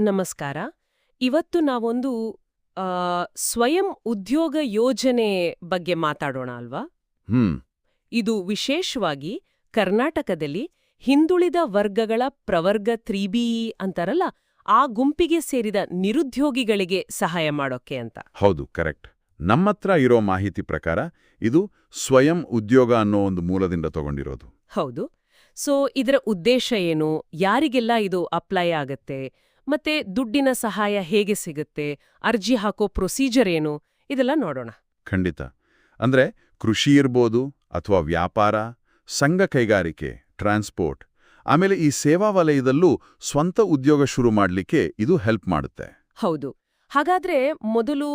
ನಮಸ್ಕಾರ. ಇವತ್ತು ನಾವೊಂದು ಸ್ವಯಂ ಉದ್ಯೋಗ ಯೋಜನೆ ಬಗ್ಗೆ ಮಾತಾಡೋಣ ಅಲ್ವಾ? ಹ್ಮ್. ಇದು ವಿಶೇಷವಾಗಿ ಕರ್ನಾಟಕದಲ್ಲಿ ಹಿಂದುಳಿದ ವರ್ಗಗಳ ಪ್ರವರ್ಗ ತ್ರಿಬಿಇ ಅಂತಾರಲ್ಲ ಆ ಗುಂಪಿಗೆ ಸೇರಿದ ನಿರುದ್ಯೋಗಿಗಳಿಗೆ ಸಹಾಯ ಮಾಡೋಕೆ ಅಂತ. ಹೌದು ಕರೆಕ್ಟ್. ನಮ್ಮತ್ರ ಇರೋ ಮಾಹಿತಿ ಪ್ರಕಾರ ಇದು ಸ್ವಯಂ ಉದ್ಯೋಗ ಅನ್ನೋ ಒಂದು ಮೂಲದಿಂದ ತಗೊಂಡಿರೋದು. ಹೌದು. ಸೊ ಇದರ ಉದ್ದೇಶ ಏನು? ಯಾರಿಗೆಲ್ಲ ಇದು ಅಪ್ಲೈ ಆಗತ್ತೆ? ಮತ್ತೆ ದುಡ್ಡಿನ ಸಹಾಯ ಹೇಗೆ ಸಿಗುತ್ತೆ? ಅರ್ಜಿ ಹಾಕೋ ಪ್ರೊಸೀಜರ್ ಏನು? ಇದೆಲ್ಲ ನೋಡೋಣ. ಖಂಡಿತ. ಅಂದ್ರೆ ಕೃಷಿ ಇರ್ಬೋದು ಅಥವಾ ವ್ಯಾಪಾರ ಸಂಘ ಕೈಗಾರಿಕೆ ಟ್ರಾನ್ಸ್ಪೋರ್ಟ್ ಆಮೇಲೆ ಈ ಸೇವಾ ವಲಯದಲ್ಲೂ ಸ್ವಂತ ಉದ್ಯೋಗ ಶುರು ಮಾಡಲಿಕ್ಕೆ ಇದು ಹೆಲ್ಪ್ ಮಾಡುತ್ತೆ. ಹೌದು. ಹಾಗಾದ್ರೆ ಮೊದಲು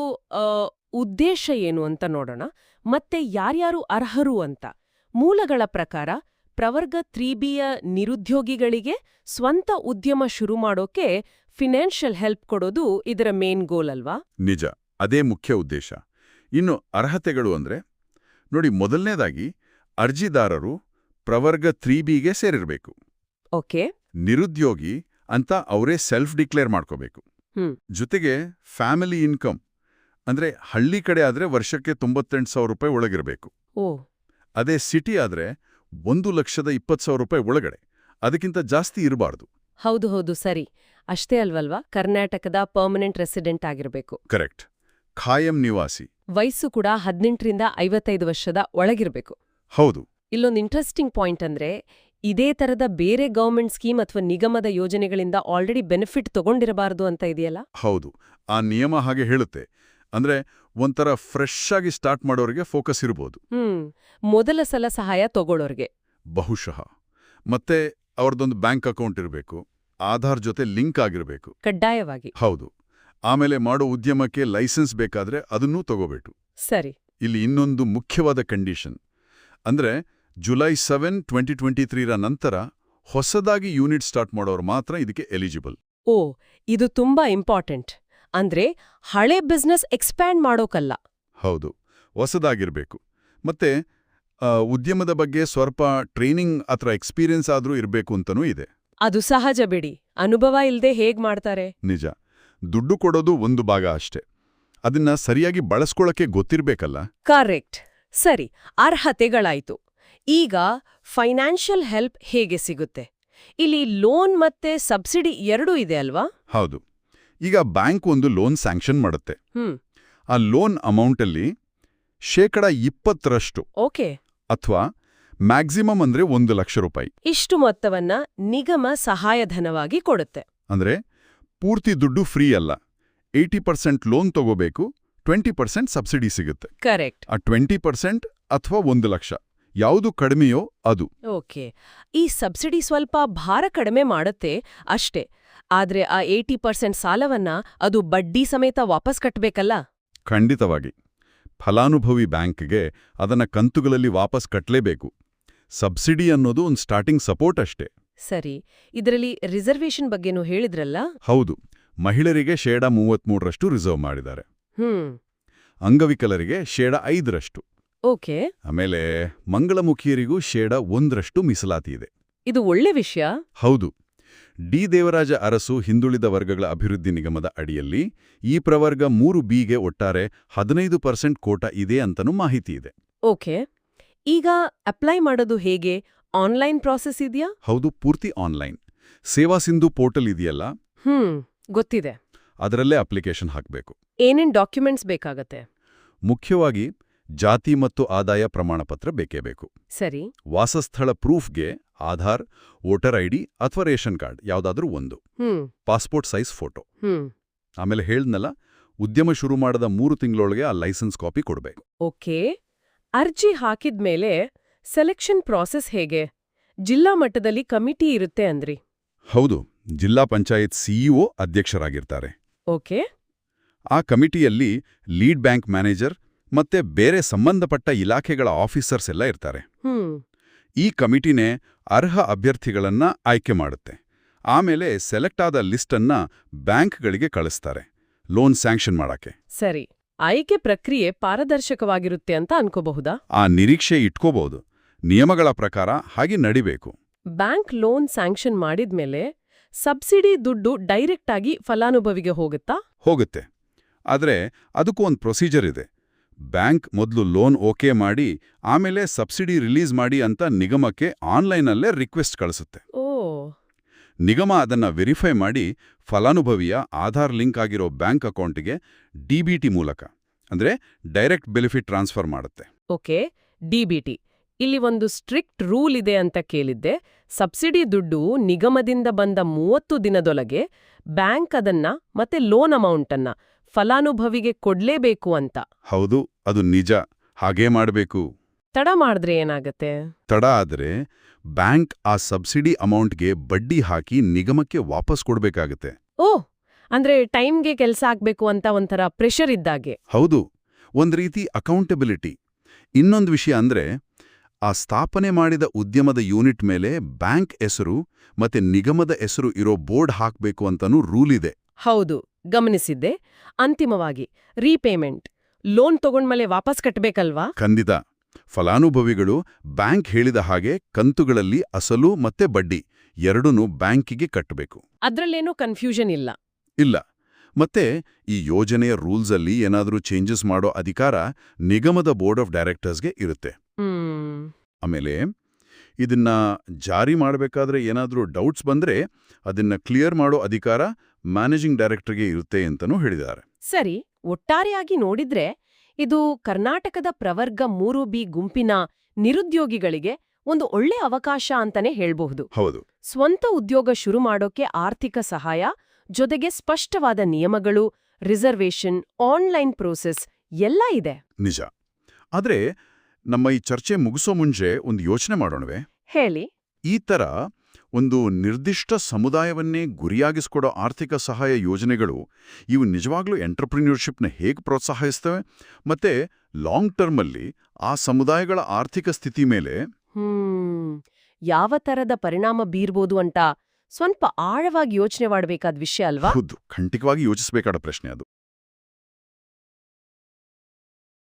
ಉದ್ದೇಶ ಏನು ಅಂತ ನೋಡೋಣ. ಮತ್ತೆ ಯಾರ್ಯಾರು ಅರ್ಹರು ಅಂತ. ಮೂಲಗಳ ಪ್ರಕಾರ ಪ್ರವರ್ಗ ತ್ರೀಬಿಯ ನಿರುದ್ಯೋಗಿಗಳಿಗೆ ಸ್ವಂತ ಉದ್ಯಮ ಶುರು ಮಾಡೋಕೆ ಫಿನಾನ್ಷಿಯಲ್ ಹೆಲ್ಪ್ ಕೊಡೋದು ಇದರ ಮೇನ್ ಗೋಲ್ ಅಲ್ವಾ? ನಿಜ ಅದೇ ಮುಖ್ಯ ಉದ್ದೇಶ. ಇನ್ನು ಅರ್ಹತೆಗಳು ಅಂದ್ರೆ ನೋಡಿ ಮೊದಲನೇದಾಗಿ ಅರ್ಜಿದಾರರು ಪ್ರವರ್ಗ ತ್ರೀ ಬಿಗೆ ಸೇರಿರಬೇಕು. ಓಕೆ. ನಿರುದ್ಯೋಗಿ ಅಂತ ಅವರೇ ಸೆಲ್ಫ್ ಡಿಕ್ಲೇರ್ ಮಾಡ್ಕೋಬೇಕು. ಜೊತೆಗೆ ಫ್ಯಾಮಿಲಿ ಇನ್ಕಮ್ ಅಂದ್ರೆ ಹಳ್ಳಿ ಕಡೆ ಆದ್ರೆ ವರ್ಷಕ್ಕೆ ತೊಂಬತ್ತೆಂಟು ಸಾವಿರ ರೂಪಾಯಿ ಒಳಗಿರಬೇಕು. ಓ. ಅದೇ ಸಿಟಿ ಆದ್ರೆ ಒಂದು ಲಕ್ಷದ ಇಪ್ಪತ್ತು ಸಾವಿರ ರೂಪಾಯಿ ಒಳಗಡೆ ಅದಕ್ಕಿಂತ ಜಾಸ್ತಿ ಇರಬಾರ್ದು. ಹೌದು ಹೌದು ಸರಿ. ಅಷ್ಟೇ ಅಲ್ವಲ್ವಾ? ಕರ್ನಾಟಕದ ಪರ್ಮನೆಂಟ್ ರೆಸಿಡೆಂಟ್ ಆಗಿರಬೇಕು. ಕರೆಕ್ಟ್ ಖಾಯಂ ನಿವಾಸಿ. ವಯಸ್ಸು ಕೂಡ ಹದಿನೆಂಟರಿಂದ ಐವತ್ತೈದು ವರ್ಷದ ಒಳಗಿರಬೇಕು. ಹೌದು. ಇಲ್ಲೊಂದು ಇಂಟ್ರೆಸ್ಟಿಂಗ್ ಪಾಯಿಂಟ್ ಅಂದ್ರೆ ಇದೇ ತರದ ಬೇರೆ ಗೌರ್ಮೆಂಟ್ ಸ್ಕೀಮ್ ಅಥವಾ ನಿಗಮದ ಯೋಜನೆಗಳಿಂದ ಆಲ್ರೆಡಿ ಬೆನಿಫಿಟ್ ತಗೊಂಡಿರಬಾರದು ಅಂತ ಇದೆಯಲ್ಲ? ಹೌದು. ಆ ನಿಯಮ ಹಾಗೆ ಹೇಳುತ್ತೆ. ಅಂದ್ರೆ ಒಂಥರ ಫ್ರೆಶ್ ಆಗಿ ಸ್ಟಾರ್ಟ್ ಮಾಡೋರಿಗೆ ಫೋಕಸ್ ಇರಬಹುದು ಹ್ಮ್. ಮೊದಲ ಸಲ ಸಹಾಯ ತಗೊಳ್ಳೋರಿಗೆ ಬಹುಶಃ. ಮತ್ತೆ ಅವ್ರದ್ದೊಂದು ಬ್ಯಾಂಕ್ ಅಕೌಂಟ್ ಇರಬೇಕು. ಆಧಾರ್ ಜೊತೆ ಲಿಂಕ್ ಆಗಿರಬೇಕು. ಕಡ್ಡಾಯವಾಗಿ. ಹೌದು. ಆಮೇಲೆ ಮಾಡೋ ಉದ್ಯಮಕ್ಕೆ ಲೈಸೆನ್ಸ್ ಬೇಕಾದ್ರೆ ಅದನ್ನೂ ತಗೋಬೇಕು. ಸರಿ. ಇಲ್ಲಿ ಇನ್ನೊಂದು ಮುಖ್ಯವಾದ ಕಂಡೀಷನ್. ಅಂದ್ರೆ ಜುಲೈ ಸೆವೆನ್ ಟ್ವೆಂಟಿ ಟ್ವೆಂಟಿ ತ್ರೀರ ನಂತರ ಹೊಸದಾಗಿ ಯೂನಿಟ್ ಸ್ಟಾರ್ಟ್ ಮಾಡೋರು ಮಾತ್ರ ಇದಕ್ಕೆ ಎಲಿಜಿಬಲ್. ಓ ಇದು ತುಂಬಾ ಇಂಪಾರ್ಟೆಂಟ್. ಅಂದ್ರೆ ಹಳೆ ಬಿಸ್ನೆಸ್ ಎಕ್ಸ್ಪ್ಯಾಂಡ್ ಮಾಡೋಕಲ್ಲ. ಹೌದು. ಹೊಸದಾಗಿರ್ಬೇಕು. ಮತ್ತೆ ಉದ್ಯಮದ ಬಗ್ಗೆ ಸ್ವಲ್ಪ ಟ್ರೈನಿಂಗ್ ಅಥವಾ ಎಕ್ಸ್ಪೀರಿಯನ್ಸ್ ಆದ್ರೂ ಇರಬೇಕು ಅಂತನೂ ಇದೆ. ಅದು ಸಹಜ ಬಿಡಿ. ಅನುಭವ ಇಲ್ಲದೆ ಹೇಗ್ ಮಾಡ್ತಾರೆ? ನಿಜ. ದುಡ್ಡು ಕೊಡೋದು ಒಂದು ಭಾಗ ಅಷ್ಟೇ. ಅದನ್ನ ಸರಿಯಾಗಿ ಬಳಸ್ಕೊಳ್ಳಕ್ಕೆ ಗೊತ್ತಿರ್ಬೇಕಲ್ಲ? ಕರೆಕ್ಟ್. ಸರಿ ಅರ್ಹತೆಗಳಾಯ್ತು. ಈಗ ಫೈನಾನ್ಷಿಯಲ್ ಹೆಲ್ಪ್ ಹೇಗೆ ಸಿಗುತ್ತೆ? ಇಲ್ಲಿ ಲೋನ್ ಮತ್ತೆ ಸಬ್ಸಿಡಿ ಎರಡೂ ಇದೆ ಅಲ್ವಾ? ಹೌದು. ಈಗ ಬ್ಯಾಂಕ್ ಒಂದು ಲೋನ್ ಸ್ಯಾಂಕ್ಷನ್ ಮಾಡುತ್ತೆ. ಆ ಲೋನ್ ಅಮೌಂಟಲ್ಲಿ ಶೇಕಡ ಇಪ್ಪತ್ತರಷ್ಟು ಓಕೆ. ಅಥವಾ ಮ್ಯಾಕ್ಸಿಮಮ್ ಅಂದ್ರೆ ಒಂದು ಲಕ್ಷ ರೂಪಾಯಿ. ಇಷ್ಟು ಮೊತ್ತವನ್ನ ನಿಗಮ ಸಹಾಯಧನವಾಗಿ ಕೊಡುತ್ತೆ. ಅಂದ್ರೆ ಪೂರ್ತಿ ದುಡ್ಡು ಫ್ರೀ ಅಲ್ಲ. ಏಯ್ಟಿ ಪರ್ಸೆಂಟ್ ಲೋನ್ ತಗೋಬೇಕು ಟ್ವೆಂಟಿ ಪರ್ಸೆಂಟ್ ಸಬ್ಸಿಡಿ ಸಿಗುತ್ತೆ. ಕರೆಕ್ಟ್. ಆ ಟ್ವೆಂಟಿ ಪರ್ಸೆಂಟ್ ಅಥವಾ ಒಂದು ಲಕ್ಷ. ಯಾವುದು ಕಡಿಮೆಯೋ ಅದು. ಓಕೆ. ಈ ಸಬ್ಸಿಡಿ ಸ್ವಲ್ಪ ಭಾರ ಕಡಿಮೆ ಮಾಡುತ್ತೆ ಅಷ್ಟೇ. ಆದ್ರೆ ಆ ಏಟಿ ಪರ್ಸೆಂಟ್ ಸಾಲವನ್ನ ಅದು ಬಡ್ಡಿ ಸಮೇತ ವಾಪಸ್ ಕಟ್ಟಬೇಕಲ್ಲ ಖಂಡಿತವಾಗಿ. ಫಲಾನುಭವಿ ಬ್ಯಾಂಕ್ಗೆ ಅದನ್ನ ಕಂತುಗಳಲ್ಲಿ ವಾಪಸ್ ಕಟ್ಟಲೇಬೇಕು ಸಬ್ಸಿಡಿ ಅನ್ನೋದು ಒಂದು ಸ್ಟಾರ್ಟಿಂಗ್ ಸಪೋರ್ಟ್ ಅಷ್ಟೇ. ಸರಿ ಇದರಲ್ಲಿ ರಿಸರ್ವೇಶನ್ ಬಗ್ಗೆನೂ ಹೇಳಿದ್ರಲ್ಲ? ಹೌದು ಮಹಿಳೆಯರಿಗೆ ಶೇಡ ಮೂವತ್ಮೂರರಷ್ಟು ರಿಸರ್ವ್ ಮಾಡಿದ್ದಾರೆ. ಹ್ಮ್. ಅಂಗವಿಕಲರಿಗೆ ಶೇಡ ಐದರಷ್ಟು. ಓಕೆ. ಆಮೇಲೆ ಮಂಗಳಮುಖಿಯರಿಗೂ ಶೇಡ ಒಂದರಷ್ಟು ಮೀಸಲಾತಿ ಇದೆ. ಇದು ಒಳ್ಳೆ ವಿಷಯ. ಹೌದು ಡಿ ದೇವರಾಜ ಅರಸು ಹಿಂದುಳಿದ ವರ್ಗಗಳ ಅಭಿವೃದ್ಧಿ ನಿಗಮದ ಅಡಿಯಲ್ಲಿ ಈ ಪ್ರವರ್ಗ ಮೂರು ಬಿಗೆ ಒಟ್ಟಾರೆ ಹದಿನೈದು ಪರ್ಸೆಂಟ್ ಕೋಟ ಇದೆ ಅಂತನೂ ಮಾಹಿತಿ ಇದೆ. ಓಕೆ. ಈಗ ಅಪ್ಲೈ ಮಾಡೋದು ಹೇಗೆ? ಆನ್ಲೈನ್ ಪ್ರಾಸೆಸ್ ಇದೆಯಾ? ಹೌದು ಪೂರ್ತಿ ಆನ್ಲೈನ್. ಸೇವಾ ಸಿಂಧು ಪೋರ್ಟಲ್ ಇದೆಯಲ್ಲ? ಹ್ಮ್ ಗೊತ್ತಿದೆ. ಅದರಲ್ಲೇ ಅಪ್ಲಿಕೇಶನ್ ಹಾಕಬೇಕು. ಏನೇನ್ ಡಾಕ್ಯುಮೆಂಟ್ಸ್ ಬೇಕಾಗತ್ತೆ? ಮುಖ್ಯವಾಗಿ ಜಾತಿ ಮತ್ತು ಆದಾಯ ಪ್ರಮಾಣಪತ್ರ ಬೇಕೇ ಬೇಕು. ಸರಿ. ವಾಸಸ್ಥಳ ಪ್ರೂಫ್ಗೆ ಆಧಾರ್ ವೋಟರ್ ಐಡಿ ಅಥವಾ ರೇಷನ್ ಕಾರ್ಡ್ ಯಾವುದಾದ್ರೂ ಒಂದು. ಹ್ಮ್. Passport size photo. ಹ್ಮ್. ಆಮೇಲೆ ಹೇಳ್ದ್ನಲ್ಲ ಉದ್ಯಮ ಶುರು ಮಾಡದ ಮೂರು ತಿಂಗಳೊಳಗೆ ಆ ಲೈಸೆನ್ಸ್ ಕಾಪಿ ಕೊಡಬೇಕು. ಓಕೆ. ಅರ್ಜಿ ಹಾಕಿದ್ಮೇಲೆ ಸೆಲೆಕ್ಷನ್ ಪ್ರಾಸೆಸ್ ಹೇಗೆ? ಜಿಲ್ಲಾ ಮಟ್ಟದಲ್ಲಿ ಕಮಿಟಿ ಇರುತ್ತೆ ಅಂದ್ರಿ. ಹೌದು ಜಿಲ್ಲಾ ಪಂಚಾಯತ್ ಸಿಇಒ ಅಧ್ಯಕ್ಷರಾಗಿರ್ತಾರೆ. ಓಕೆ. ಆ ಕಮಿಟಿಯಲ್ಲಿ ಲೀಡ್ ಬ್ಯಾಂಕ್ ಮ್ಯಾನೇಜರ್ ಮತ್ತೆ ಬೇರೆ ಸಂಬಂಧಪಟ್ಟ ಇಲಾಖೆಗಳ ಆಫೀಸರ್ಸ್ ಎಲ್ಲ ಇರ್ತಾರೆ. ಈ ಕಮಿಟಿನೇ ಅರ್ಹ ಅಭ್ಯರ್ಥಿಗಳನ್ನ ಆಯ್ಕೆ ಮಾಡುತ್ತೆ. ಆಮೇಲೆ ಸೆಲೆಕ್ಟ್ ಆದ ಲಿಸ್ಟನ್ನ ಬ್ಯಾಂಕ್ಗಳಿಗೆ ಕಳಿಸ್ತಾರೆ ಲೋನ್ ಸ್ಯಾಂಕ್ಷನ್ ಮಾಡಕ್ಕೆ. ಸರಿ. ಆಯ್ಕೆ ಪ್ರಕ್ರಿಯೆ ಪಾರದರ್ಶಕವಾಗಿರುತ್ತೆ ಅಂತ ಅನ್ಕೋಬಹುದಾ? ಆ ನಿರೀಕ್ಷೆ ಇಟ್ಕೋಬಹುದು. ನಿಯಮಗಳ ಪ್ರಕಾರ ಹಾಗೆ ನಡಿಬೇಕು. ಬ್ಯಾಂಕ್ ಲೋನ್ ಸ್ಯಾಂಕ್ಷನ್ ಮಾಡಿದ್ಮೇಲೆ ಸಬ್ಸಿಡಿ ದುಡ್ಡು ಡೈರೆಕ್ಟ್ ಆಗಿ ಫಲಾನುಭವಿಗೆ ಹೋಗುತ್ತಾ? ಹೋಗುತ್ತೆ. ಆದರೆ ಅದಕ್ಕೂ ಒಂದು ಪ್ರೊಸೀಜರ್ ಇದೆ. ಬ್ಯಾಂಕ್ ಮೊದಲು ಲೋನ್ ಓಕೆ ಮಾಡಿ ಆಮೇಲೆ ಸಬ್ಸಿಡಿ ರಿಲೀಸ್ ಮಾಡಿ ಅಂತ ನಿಗಮಕ್ಕೆ ಆನ್ಲೈನಲ್ಲೇ ರಿಕ್ವೆಸ್ಟ್ ಕಳಿಸುತ್ತೆ. ನಿಗಮ ಅದನ್ನ ವೆರಿಫೈ ಮಾಡಿ ಫಲಾನುಭವಿಯ ಆಧಾರ್ ಲಿಂಕ್ ಆಗಿರೋ ಬ್ಯಾಂಕ್ ಅಕೌಂಟಿಗೆ ಡಿಬಿಟಿ ಮೂಲಕ. ಅಂದ್ರೆ ಡೈರೆಕ್ಟ್ ಬೆನಿಫಿಟ್ ಟ್ರಾನ್ಸ್ಫರ್ ಮಾಡುತ್ತೆ. ಓಕೆ ಡಿಬಿಟಿ ಇಲ್ಲಿ ಒಂದು ಸ್ಟ್ರಿಕ್ಟ್ ರೂಲ್ ಇದೆ ಅಂತ ಕೇಳಿದ್ದೆ. ಸಬ್ಸಿಡಿ ದುಡ್ಡು ನಿಗಮದಿಂದ ಬಂದ ಮೂವತ್ತು ದಿನದೊಳಗೆ ಬ್ಯಾಂಕ್ ಅದನ್ನ ಮತ್ತೆ ಲೋನ್ ಅಮೌಂಟನ್ನ ಫಲಾನುಭವಿಗೆ ಕೊಡ್ಲೇಬೇಕು ಅಂತ. ಹೌದು ಅದು ನಿಜ. ಹಾಗೇ ಮಾಡಬೇಕು. ತಡ ಮಾಡಿದ್ರೆ ಏನಾಗತ್ತೆ? ತಡ ಆದರೆ ಬ್ಯಾಂಕ್ ಆ ಸಬ್ಸಿಡಿ ಅಮೌಂಟ್ಗೆ ಬಡ್ಡಿ ಹಾಕಿ ನಿಗಮಕ್ಕೆ ವಾಪಸ್ ಕೊಡ್ಬೇಕಾಗತ್ತೆ. ಓ ಅಂದ್ರೆ ಟೈಮ್ಗೆ ಕೆಲಸ ಆಗ್ಬೇಕು ಅಂತ ಒಂಥರ ಪ್ರೆಷರ್ ಇದ್ದಾಗೆ. ಹೌದು ಒಂದ್ ರೀತಿ ಅಕೌಂಟಬಿಲಿಟಿ. ಇನ್ನೊಂದು ವಿಷಯ ಅಂದ್ರೆ ಆ ಸ್ಥಾಪನೆ ಮಾಡಿದ ಉದ್ಯಮದ ಯೂನಿಟ್ ಮೇಲೆ ಬ್ಯಾಂಕ್ ಹೆಸರು ಮತ್ತೆ ನಿಗಮದ ಹೆಸರು ಇರೋ ಬೋರ್ಡ್ ಹಾಕ್ಬೇಕು ಅಂತನೂ ರೂಲ್ ಇದೆ. ಹೌದು ಗಮನಿಸಿದ್ದೆ. ಅಂತಿಮವಾಗಿ ರೀಪೇಮೆಂಟ್. ಲೋನ್ ತಗೊಂಡ್ಮೇಲೆ ವಾಪಸ್ ಕಟ್ಬೇಕಲ್ವಾ? ಖಂಡಿತ. ಫಲಾನುಭವಿಗಳು ಬ್ಯಾಂಕ್ ಹೇಳಿದ ಹಾಗೆ ಕಂತುಗಳಲ್ಲಿ ಅಸಲು ಮತ್ತೆ ಬಡ್ಡಿ ಎರಡನ್ನೂ ಬ್ಯಾಂಕಿಗೆ ಕಟ್ಟಬೇಕು. ಅದರಲ್ಲೇನೂ ಕನ್ಫ್ಯೂಷನ್ ಇಲ್ಲ. ಇಲ್ಲ. ಮತ್ತೆ ಈ ಯೋಜನೆಯ ರೂಲ್ಸಲ್ಲಿ ಏನಾದರೂ ಚೇಂಜಸ್ ಮಾಡೋ ಅಧಿಕಾರ ನಿಗಮದ ಬೋರ್ಡ್ ಆಫ್ ಡೈರೆಕ್ಟರ್ಸ್ಗೆ ಇರುತ್ತೆ. ಆಮೇಲೆ ಇದನ್ನ ಜಾರಿ ಮಾಡಬೇಕಾದ್ರೆ ಏನಾದರೂ ಡೌಟ್ಸ್ ಬಂದ್ರೆ ಅದನ್ನ ಕ್ಲಿಯರ್ ಮಾಡೋ ಅಧಿಕಾರ ಮ್ಯಾನೇಜಿಂಗ್ ಡೈರೆಕ್ಟರ್ಗೆ ಇರುತ್ತೆ ಅಂತನೂ ಹೇಳಿದ್ದಾರೆ. ಸರಿ ಒಟ್ಟಾರೆಯಾಗಿ ನೋಡಿದ್ರೆ ಇದು ಕರ್ನಾಟಕದ ಪ್ರವರ್ಗ ಮೂರು ಬಿ ಗುಂಪಿನ ನಿರುದ್ಯೋಗಿಗಳಿಗೆ ಒಂದು ಒಳ್ಳೆ ಅವಕಾಶ ಅಂತಾನೆ ಹೇಳ್ಬಹುದು. ಹೌದು. ಸ್ವಂತ ಉದ್ಯೋಗ ಶುರು ಮಾಡೋಕೆ ಆರ್ಥಿಕ ಸಹಾಯ ಜೊತೆಗೆ ಸ್ಪಷ್ಟವಾದ ನಿಯಮಗಳು ರಿಸರ್ವೇಷನ್ ಆನ್ಲೈನ್ ಪ್ರೋಸೆಸ್ ಎಲ್ಲ ಇದೆ. ನಿಜ. ಆದ್ರೆ ನಮ್ಮ ಈ ಚರ್ಚೆ ಮುಗಿಸೋ ಮುಂಚೆ ಒಂದು ಯೋಚನೆ ಮಾಡೋಣವೆ. ಹೇಳಿ. ಈ ಥರ ಒಂದು ನಿರ್ದಿಷ್ಟ ಸಮುದಾಯವನ್ನೇ ಗುರಿಯಾಗಿಸ್ಕೊಡೋ ಆರ್ಥಿಕ ಸಹಾಯ ಯೋಜನೆಗಳು ಇವು ನಿಜವಾಗ್ಲೂ ಎಂಟರ್ಪ್ರಿನ್ಯೂರ್ಶಿಪ್ನ ಹೇಗೆ ಪ್ರೋತ್ಸಾಹಿಸ್ತವೆ ಮತ್ತೆ ಲಾಂಗ್ ಟರ್ಮಲ್ಲಿ ಆ ಸಮುದಾಯಗಳ ಆರ್ಥಿಕ ಸ್ಥಿತಿ ಮೇಲೆ? ಯಾವ ತರದ ಪರಿಣಾಮ ಬೀರ್ಬೋದು ಅಂತ ಸ್ವಲ್ಪ ಆಳವಾಗಿ ಯೋಚನೆ ಮಾಡಬೇಕಾದ ವಿಷಯ ಅಲ್ವಾ? ಹೌದು ಖಂಡಿತವಾಗಿ ಯೋಚಿಸಬೇಕಾದ ಪ್ರಶ್ನೆ ಅದು.